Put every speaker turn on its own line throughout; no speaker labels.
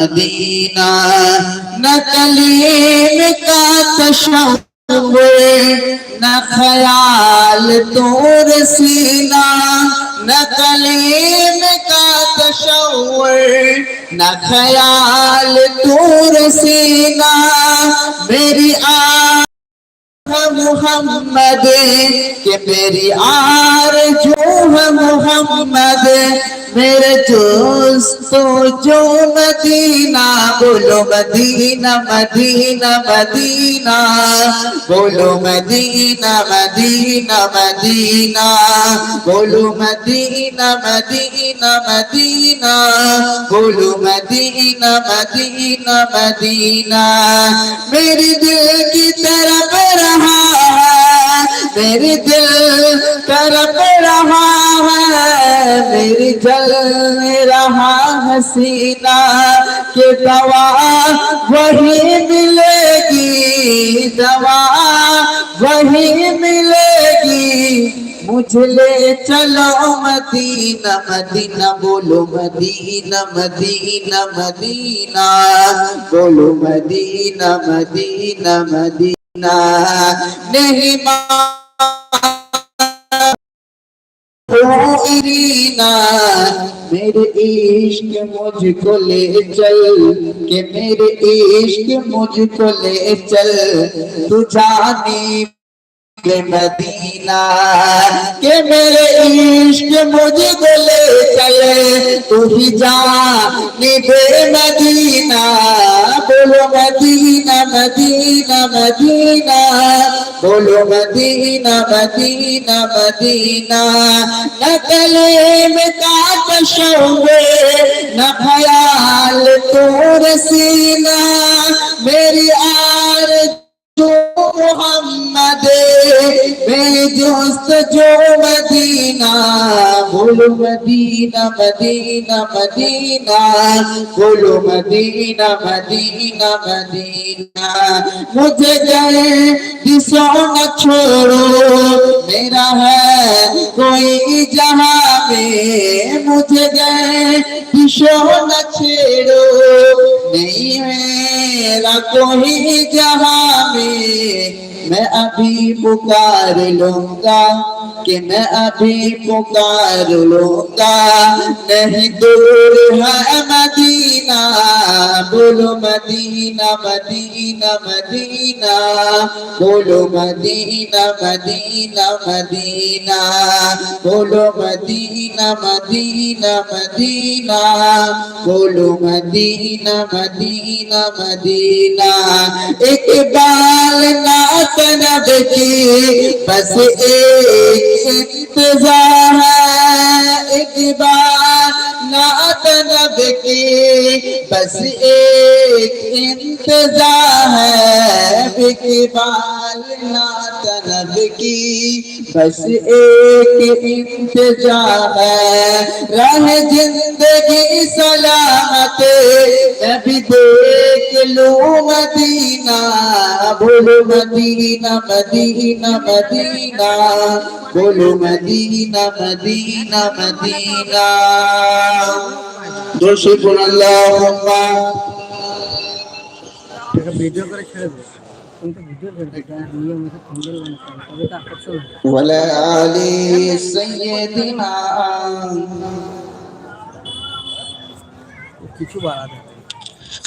مدینہ نہ کلیم کا न نہ तोर دور سینہ نہ کلیم کا تشور نہ خیال دور سینہ میری آ محمد کہ মোহাম্মদ মেরে দোস্ত জো মদিনা, বলো মদিনা মদিনা মদিনা, বলো মদিনা মদিনা মদিনা, বলো মদিনা মদিনা মদিনা, বলো মদিনা মদিনা মদিনা, মেরে দিল কি तरफ रहा है मेरे दिल میری جل رہا حسینہ کہ دوا وہی ملے گی، دوا وہی ملے گی۔ مجھے لے چلو مدینہ مدینہ، بولو مدینہ مدینہ مدینہ۔ بولو مدینہ مدینہ مدینہ۔ نہیں ماں तेरी ना मेरे इश्क मुझको ले चल के मेरे इश्क मुझको ले चल तू जानी के मदीना के मेरे इश्क मुझको ले चल तू ही जानी बे मदीना बोलो मदीना मदीना मदीना বলো মদিনা মদিনা মদিনা। না গলে কাত শোবে না খয়াল তোর সিনা। মেরি আর بيد حسد جو مدینہ بولو مدینہ مدینہ مدینہ بولو مدینہ مدینہ مدینہ مجھے جائے دسو نہ چھوڑو میرا ہے کوئی جہاں میں مجھے جائے دسو نہ چھیڑو نہیں میرا کوئی جہاں میں मैं अभी पुकार लूंगा कि मैं अभी पुकार लूंगा नहीं दूर है मदीना बोलो मदीना मदीना मदीना बोलो मदीना मदीना मदीना बोलो मदीना मदीना मदीना बोलो मदीना मदीना मदीना इकबाल کی بس ایک ابتدا ہے، ایک بار نعت نب کی بس ایک انتظار ہے ایک بار۔ तलब की बस एक इंतजा है रह जिंदगी सलामत अभी देख लो मदीना बोलो मदीना मदीना मदीना बोलो मदीना मदीना मदीना दोषी गुण अल्लाह
ভিডিও করে ছেড়ে দেবো
ولا علی سیدنا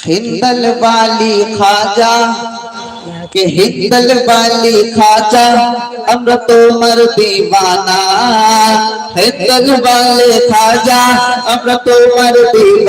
ہندل والی خاجہ کہ ہندل والی خواجہ امرت عمر دیوانا ہندل والے خواجہ امرت عمر دیوانا